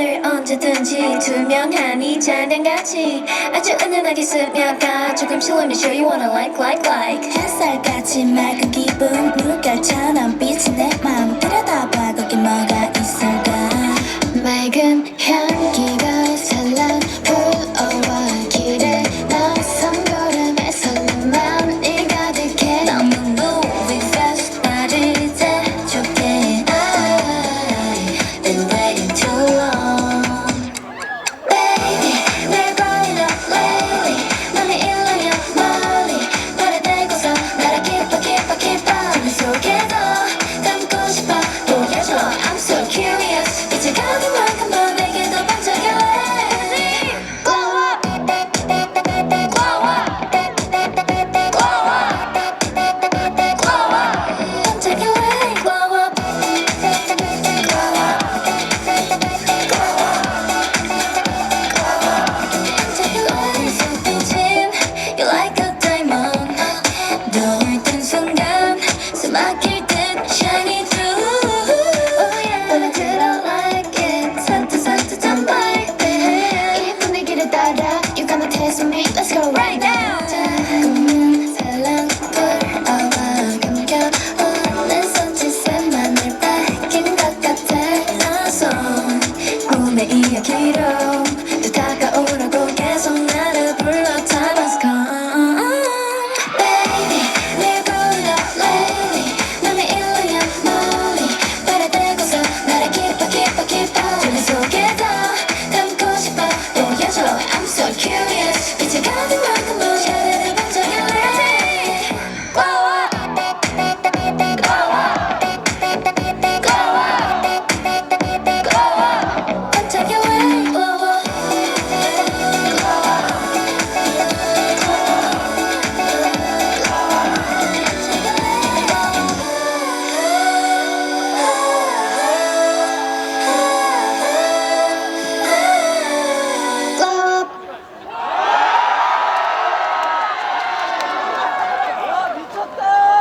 언제든지 투명한 이 잔향같이 아주 은은하게 스며가 조금씩 let me show you wanna like like like. 햇살같이 맑은 기분 물결처럼 비친 내 마음. 들여다봐 거기 뭐가 있을까? 맑은 향기가